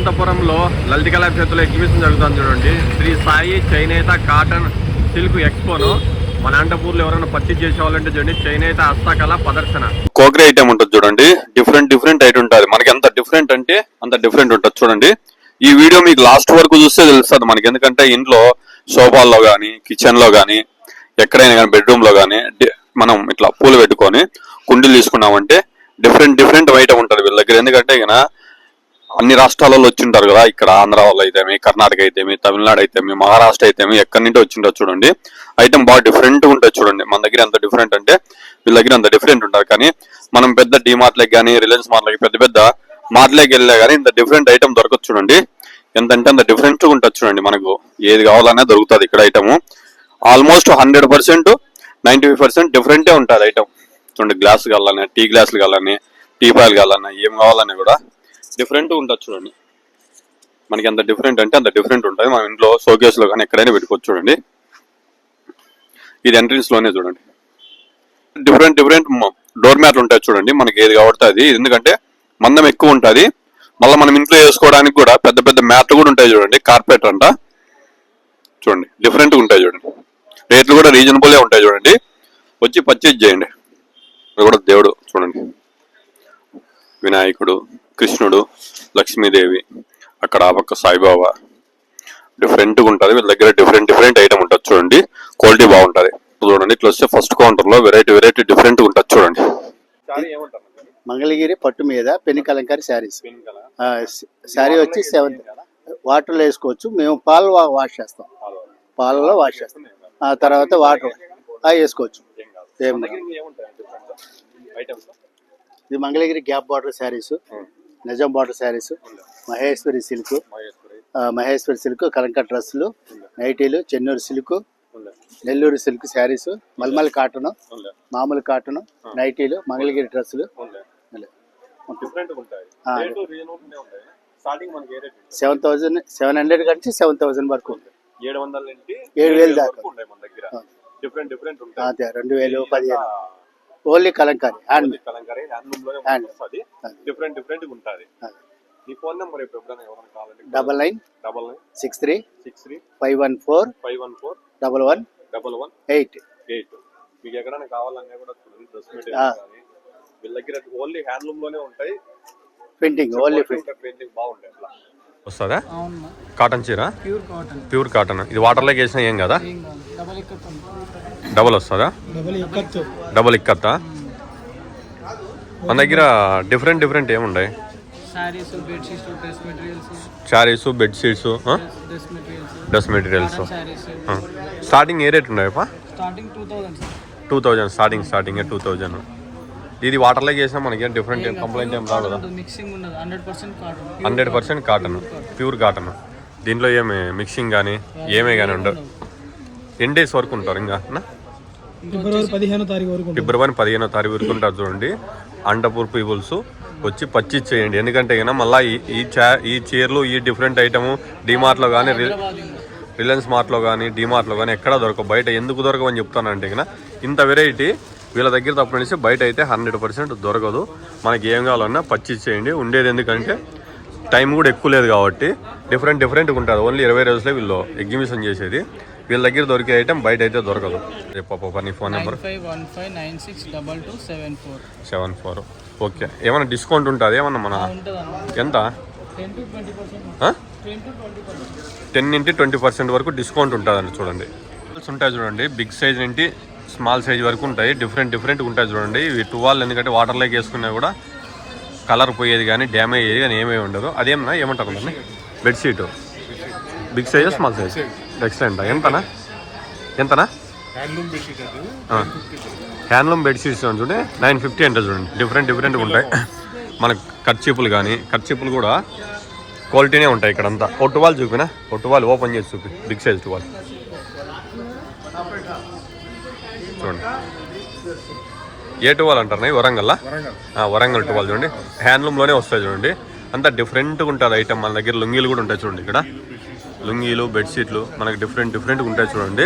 అనంతపురంలో లలిత కళా ఎగ్జిబిషన్ జరుగుతుంది చూడండి. శ్రీ సాయి చైనేత కాటన్ సిల్క్ ఎక్స్పోను. మన అనంతపూర్లో ఎవరైనా పర్చేజ్ చేసే వాళ్ళంటే చూడండి చైనేత హస్తకళ ప్రదర్శన. కోకరీ ఐటమ్ ఉంటుంది చూడండి. డిఫరెంట్ డిఫరెంట్ ఐటమ్ ఉంటుంది. మనకి ఎంత డిఫరెంట్ అంటే అంత డిఫరెంట్ ఉంటుంది చూడండి. ఈ వీడియో మీకు లాస్ట్ వరకు చూస్తే తెలుస్తుంది మనకి. ఎందుకంటే ఇంట్లో సోఫాల్లో కానీ కిచెన్లో కానీ ఎక్కడైనా కానీ బెడ్రూమ్లో కానీ మనం ఇట్లా పూలు పెట్టుకొని కుండీలు తీసుకున్నామంటే డిఫరెంట్ డిఫరెంట్ ఐటమ్ ఉంటుంది వీళ్ళ దగ్గర. ఎందుకంటే ఇక అన్ని రాష్ట్రాలలో వచ్చింటారు కదా. ఇక్కడ ఆంధ్ర వాళ్ళు అయితేమి కర్ణాటక అయితేమి తమిళనాడు అయితేమి మహారాష్ట్ర అయితేమి ఎక్కడి నుండి వచ్చింటారు చూడండి. ఐటమ్ బాగా డిఫరెంట్ ఉంటుంది చూడండి. మన దగ్గర ఎంత డిఫరెంట్ అంటే వీళ్ళ దగ్గర అంత డిఫరెంట్ ఉంటారు. కానీ మనం పెద్ద డిమార్ట్లకి కానీ రిలయన్స్ మార్ట్లకి పెద్ద పెద్ద మార్ట్లకి వెళ్ళా కానీ ఇంత డిఫరెంట్ ఐటమ్ దొరకదు చూడండి. ఎంత అంటే అంత డిఫరెంట్ ఉంటుంది చూడండి మనకు. ఏది కావాలనే దొరుకుతుంది ఇక్కడ item almost hundred percent ninety five percent డిఫరెంటే ఉంటుంది ఐటమ్ చూడండి గ్లాస్ కావాలని టీ గ్లాసులు కావాలని టీ పాయలు కావాలన్నా ఏం కావాలని కూడా డిఫరెంట్ ఉంటుంది చూడండి. మనకి ఎంత డిఫరెంట్ అంటే అంత డిఫరెంట్ ఉంటుంది. మన ఇంట్లో షోకేస్లో కానీ ఎక్కడైనా పెట్టుకోవచ్చు చూడండి. ఇది ఎంట్రన్స్లోనే చూడండి. డిఫరెంట్ డిఫరెంట్ డోర్ మ్యాట్లు ఉంటాయి చూడండి. మనకి ఏది కాబట్టి అది. ఎందుకంటే మందం ఎక్కువ ఉంటుంది. మళ్ళీ మనం ఇంట్లో వేసుకోవడానికి కూడా పెద్ద పెద్ద మ్యాట్లు కూడా ఉంటాయి చూడండి. కార్పెట్ అంట. చూడండి. డిఫరెంట్గా ఉంటాయి చూడండి. రేట్లు కూడా రీజనబుల్గా ఉంటాయి చూడండి. వచ్చి పర్చేజ్ చేయండి. అది కూడా దేవుడు చూడండి. వినాయకుడు కృష్ణుడు లక్ష్మీదేవి అక్కడ ఆ పక్క సాయిబాబా. డిఫరెంట్గా ఉంటుంది. వీళ్ళ దగ్గర డిఫరెంట్ డిఫరెంట్ ఐటమ్ ఉంటుంది చూడండి. క్వాలిటీ బాగుంటుంది. చూడండి ఇట్లా వస్తే ఫస్ట్ కౌంటర్లో వెరైటీ వెరైటీ డిఫరెంట్ ఉంటుంది చూడండి. మంగళగిరి పట్టు మీద పెన్ని కలంకారీ శారీస్. శారీ వచ్చి సెవెన్ వాటర్లో వేసుకోవచ్చు. మేము పాలు వాష్ చేస్తాం. పాలలో వాష్ చేస్తాం. ఆ తర్వాత వాటర్. అవి వేసుకోవచ్చు. ఇది Mangalagiri gap border saris. Nizam border saris Maheshwari silk Maheshwari. Silk కలంక డ్రెస్సులు నైటీలు చెన్నూరు సిల్క్ నెల్లూరు సిల్క్ శారీస్ మల్మల్ కాటన్ మామూలు కాటన్ నైటీలు మంగళగిరి డ్రెస్సులు. సెవెన్ థౌసండ్ సెవెన్ హండ్రెడ్ నుంచి సెవెన్ థౌసండ్ వరకు ఉంది ఏడు వందల నుండి ఏడు వేలు దాకా. మన దగ్గర. డిఫరెంట్ డిఫరెంట్ ఉంటాయి. అదే రెండు వేలు పదిహేను. Only Kalamkari hand. కలంకారీ హ్యాండ్లూమ్లోనే Hand. డిఫరెంట్ డిఫరెంట్ ఉంటుంది ఈ ఫోన్ నెంబర్ ఇప్పుడు ఎప్పుడైనా ఎవరైనా కావాలంటే double nine double nine six three six three five one four five one four double one double one eight eight. మీకు ఎక్కడైనా కావాలన్నా కూడా చూడండి డ్రెస్. మెటీరియల్ కానీ వీళ్ళ దగ్గర ఓన్లీ హ్యాండ్లూమ్లోనే ఉంటాయి. ప్రింటింగ్ ఓన్లీ పెయింటింగ్ బాగుంటాయి అట్లా. వస్తుందా? అవును కాటన్ చీర? ప్యూర్ కాటన్ ప్యూర్ కాటన్ ఇది వాటర్లోకి వేసినా ఏం కదా? ఏం కాదు. డబల్ వస్తుందా? డబల్ ఇక్కత్తా మన దగ్గర డిఫరెంట్ డిఫరెంట్ ఏముంటాయి saris bedsheets dress materials saris bedsheets dress materials dress materials saris starting ఏ రేట్ ఉన్నాయి starting two thousand starting starting two thousand ఇది వాటర్లోకి వేసినా మనకి ఏం డిఫరెంట్ ఏం కంప్లైంట్ ఏం రాదు కదా మిక్సింగ్ ఉండదు. Hundred percent cotton pure cotton దీంట్లో ఏమి మిక్సింగ్ కానీ ఏమే కానీ ఉండవు. ఎన్ని డేస్ వరకు ఉంటారు ఇంకా? ఫిబ్రవరి పదిహేనో తారీఖు వరకు ఫిబ్రవరి పదిహేనో తారీఖు వరకు ఉంటారు చూడండి. అండపూర్ పీపుల్స్ వచ్చి పర్చేజ్ చేయండి. ఎందుకంటే కన్నా మళ్ళీ ఈ ఈ ఈ చీరలు ఈ డిఫరెంట్ ఐటము డిమార్ట్లో కానీ రిలయన్స్ మార్ట్లో కానీ డిమార్ట్లో కానీ ఎక్కడ దొరకవు. బయట ఎందుకు దొరకవని చెప్తానంటే కన్నా ఇంత వెరైటీ వీళ్ళ దగ్గర తప్పనిసి బయట అయితే హండ్రెడ్ పర్సెంట్ దొరకదు. మనకి ఏం కావాలన్నా పర్చేజ్ చేయండి. ఉండేది ఎందుకంటే టైం కూడా ఎక్కువ లేదు కాబట్టి డిఫరెంట్ డిఫరెంట్గా ఉంటుంది. ఓన్లీ ఇరవై రోజులే వీళ్ళు ఎగ్జిబిషన్ చేసేది. వీళ్ళ దగ్గర దొరికే ఐటమ్ బయట అయితే దొరకదు. చెప్పప్ప నీ phone number seven four. Seven four. Okay. ఏమైనా డిస్కౌంట్ ఉంటుంది? ఏమన్నా మన ఎంత? Ten to twenty percent. వరకు డిస్కౌంట్ ఉంటుందండి చూడండి. ఉంటాయి చూడండి. బిగ్ సైజ్ నుండి స్మాల్ సైజ్ వరకు ఉంటాయి. డిఫరెంట్ డిఫరెంట్ ఉంటాయి చూడండి. ఇవి టువాల్ ఎందుకంటే వాటర్లోకి వేసుకున్నా కూడా కలర్ పోయేది కానీ డ్యామేజ్ అయ్యేది కానీ ఏమీ ఉండదు. అదేమన్నా ఏమంటారు bedsheet big size small size excellent ఎంతనా? ఎంతనా? హ్యాండ్లూమ్ బెడ్షీట్స్ చూడండి నైన్ ఫిఫ్టీ అంటే చూడండి. డిఫరెంట్ డిఫరెంట్గా ఉంటాయి. మనకు కర్చీపులు కానీ కర్చీపులు కూడా క్వాలిటీనే ఉంటాయి ఇక్కడ అంతా ఓ టువాల్ చూపినా? ఓ టువాల్ ఓపెన్ చేసి చూపి. బిగ్ సైజ్ టువాల్ చూడండి. ఏ టువాల్ అంటారు? నాయి? వరంగల్లా? ఆ, వరంగల్ టువాల్ చూడండి. హ్యాండ్లూమ్లోనే వస్తాయి చూడండి. అంతా డిఫరెంట్గా ఉంటుంది ఐటమ్ మన దగ్గర లుంగీలు కూడా ఉంటాయి చూడండి ఇక్కడ. లుంగీలు బెడ్షీట్లు మనకి డిఫరెంట్ డిఫరెంట్గా ఉంటాయి చూడండి.